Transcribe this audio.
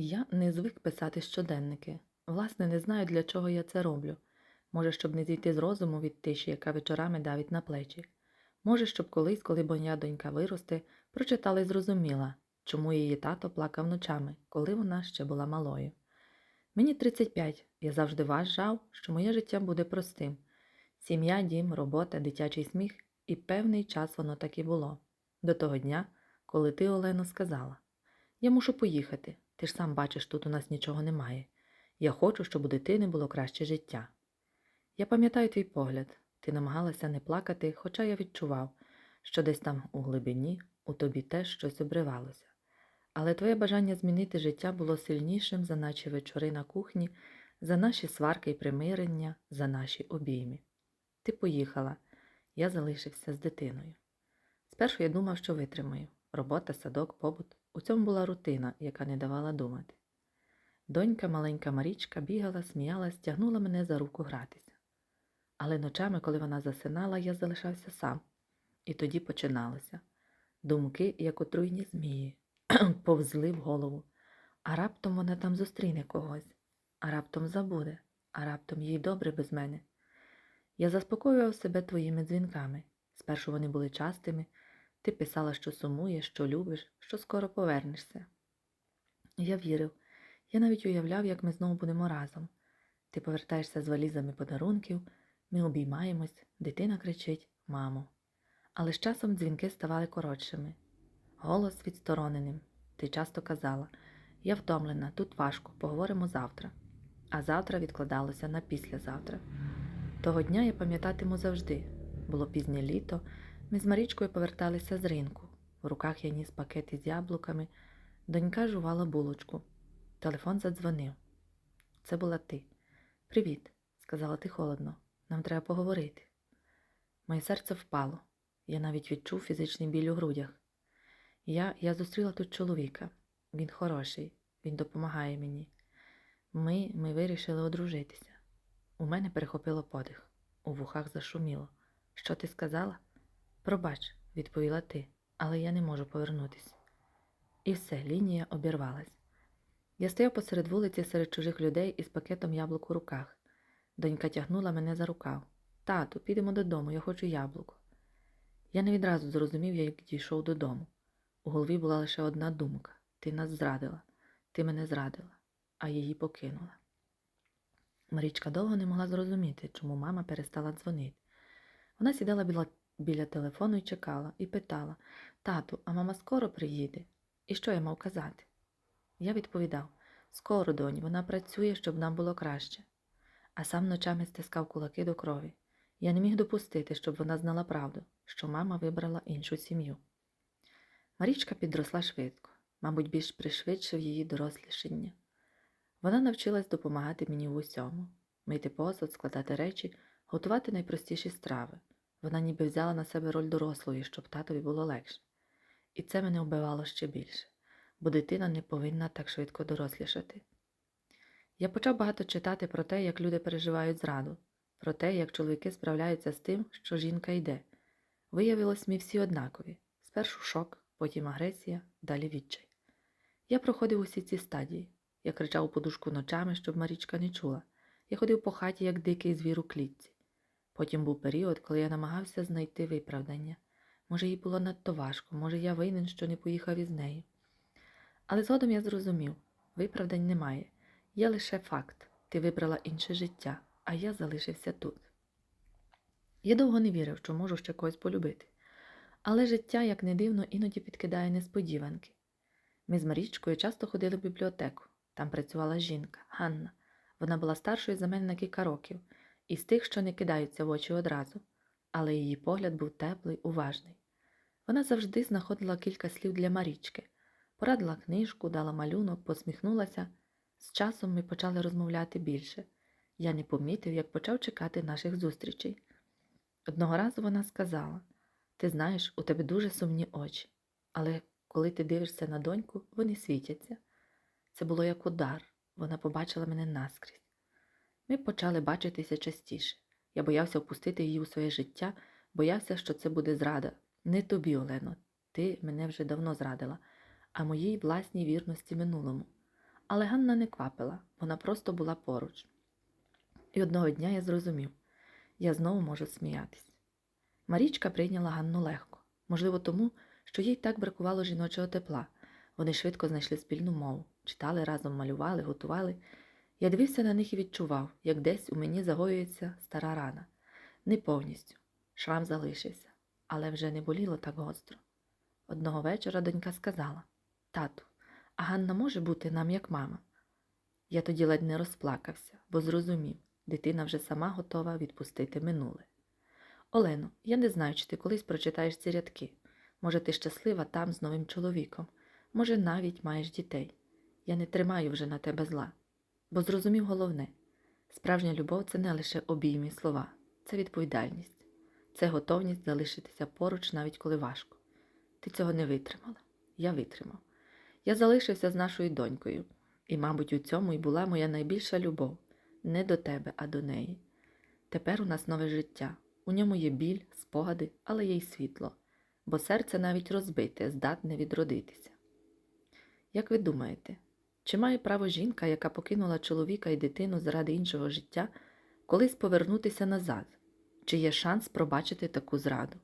Я не звик писати щоденники. Власне, не знаю, для чого я це роблю. Може, щоб не зійти з розуму від тиші, яка вечорами давить на плечі. Може, щоб колись, коли моя донька виросте, прочитала і зрозуміла, чому її тато плакав ночами, коли вона ще була малою. Мені 35, я завжди вважав, що моє життя буде простим. Сім'я, дім, робота, дитячий сміх, і певний час воно так і було. До того дня, коли ти, Олено, сказала: Я мушу поїхати, ти ж сам бачиш, тут у нас нічого немає. Я хочу, щоб у дитини було краще життя. Я пам'ятаю твій погляд, ти намагалася не плакати, хоча я відчував, що десь там у глибині у тобі теж щось обривалося. Але твоє бажання змінити життя було сильнішим за наші вечори на кухні, за наші сварки і примирення, за наші обійми. Ти поїхала, я залишився з дитиною. Спершу я думав, що витримаю. Робота, садок, побут. У цьому була рутина, яка не давала думати. Донька, маленька Марічка, бігала, сміялась, тягнула мене за руку гратися. Але ночами, коли вона засинала, я залишався сам. І тоді починалося. Думки, як отруйні змії, повзли в голову. А раптом вона там зустріне когось, а раптом забуде, а раптом їй добре без мене. Я заспокоював себе твоїми дзвінками. Спершу вони були частими. Ти писала, що сумуєш, що любиш, що скоро повернешся. Я вірив. Я навіть уявляв, як ми знову будемо разом. Ти повертаєшся з валізами подарунків, ми обіймаємось, дитина кричить Мамо. Але з часом дзвінки ставали коротшими. Голос відстороненим. Ти часто казала Я втомлена, тут важко, поговоримо завтра. А завтра відкладалося на післязавтра. Того дня я пам'ятатиму завжди. Було пізнє літо, ми з Марічкою поверталися з ринку. В руках я ніс пакет із яблуками, донька жувала булочку. Телефон задзвонив. Це була ти. Привіт, сказала ти холодно. Нам треба поговорити. Моє серце впало. Я навіть відчув фізичний біль у грудях. Я, я зустріла тут чоловіка. Він хороший, він допомагає мені. Ми, ми вирішили одружитися. У мене перехопило подих, у вухах зашуміло. Що ти сказала? Пробач, відповіла ти, але я не можу повернутися. І все, лінія обірвалась. Я стояв посеред вулиці серед чужих людей із пакетом яблук у руках. Донька тягнула мене за рукав. Тату, підемо додому, я хочу яблуко. Я не відразу зрозумів, як дійшов додому. У голові була лише одна думка ти нас зрадила, ти мене зрадила, а її покинула. Марічка довго не могла зрозуміти, чому мама перестала дзвонити. Вона сідала біля, біля телефону і чекала, і питала Тату, а мама скоро приїде? І що я мав казати? Я відповідав скоро, донь, вона працює, щоб нам було краще. А сам ночами стискав кулаки до крові. Я не міг допустити, щоб вона знала правду, що мама вибрала іншу сім'ю. Марічка підросла швидко, мабуть, більш пришвидшив її дорослішання. Вона навчилась допомагати мені в усьому мити посуд, складати речі, готувати найпростіші страви. Вона ніби взяла на себе роль дорослої, щоб татові було легше. І це мене вбивало ще більше, бо дитина не повинна так швидко дорослішати. Я почав багато читати про те, як люди переживають зраду, про те, як чоловіки справляються з тим, що жінка йде. Виявилось, ми всі однакові спершу шок, потім агресія, далі відчай. Я проходив усі ці стадії. Я кричав у подушку ночами, щоб Марічка не чула. Я ходив по хаті, як дикий звір у клітці. Потім був період, коли я намагався знайти виправдання. Може, їй було надто важко, може, я винен, що не поїхав із нею. Але згодом я зрозумів виправдань немає. Є лише факт ти вибрала інше життя, а я залишився тут. Я довго не вірив, що можу ще когось полюбити. Але життя, як не дивно, іноді підкидає несподіванки. Ми з Марічкою часто ходили в бібліотеку. Там працювала жінка, Ганна. Вона була старшою за мене на кілька років, із тих, що не кидаються в очі одразу, але її погляд був теплий, уважний. Вона завжди знаходила кілька слів для Марічки, порадила книжку, дала малюнок, посміхнулася. З часом ми почали розмовляти більше. Я не помітив, як почав чекати наших зустрічей. Одного разу вона сказала ти знаєш, у тебе дуже сумні очі, але коли ти дивишся на доньку, вони світяться. Це було як удар, вона побачила мене наскрізь. Ми почали бачитися частіше. Я боявся впустити її у своє життя, боявся, що це буде зрада. Не тобі, Олено, ти мене вже давно зрадила, а моїй власній вірності минулому. Але Ганна не квапила, вона просто була поруч. І одного дня я зрозумів, я знову можу сміятись. Марічка прийняла Ганну легко, можливо, тому, що їй так бракувало жіночого тепла. Вони швидко знайшли спільну мову, читали разом, малювали, готували. Я дивився на них і відчував, як десь у мені загоюється стара рана. Не повністю. Шрам залишився, але вже не боліло так гостро. Одного вечора донька сказала Тату, а Ганна може бути нам як мама. Я тоді ледь не розплакався, бо зрозумів, дитина вже сама готова відпустити минуле. Олено, я не знаю, чи ти колись прочитаєш ці рядки. Може, ти щаслива там з новим чоловіком, може, навіть маєш дітей. Я не тримаю вже на тебе зла, бо зрозумів головне справжня любов це не лише обійми слова, це відповідальність, це готовність залишитися поруч, навіть коли важко. Ти цього не витримала. Я витримав. Я залишився з нашою донькою, і, мабуть, у цьому і була моя найбільша любов не до тебе, а до неї. Тепер у нас нове життя. У ньому є біль, спогади, але є й світло, бо серце навіть розбите, здатне відродитися. Як ви думаєте, чи має право жінка, яка покинула чоловіка і дитину заради іншого життя, колись повернутися назад? Чи є шанс пробачити таку зраду?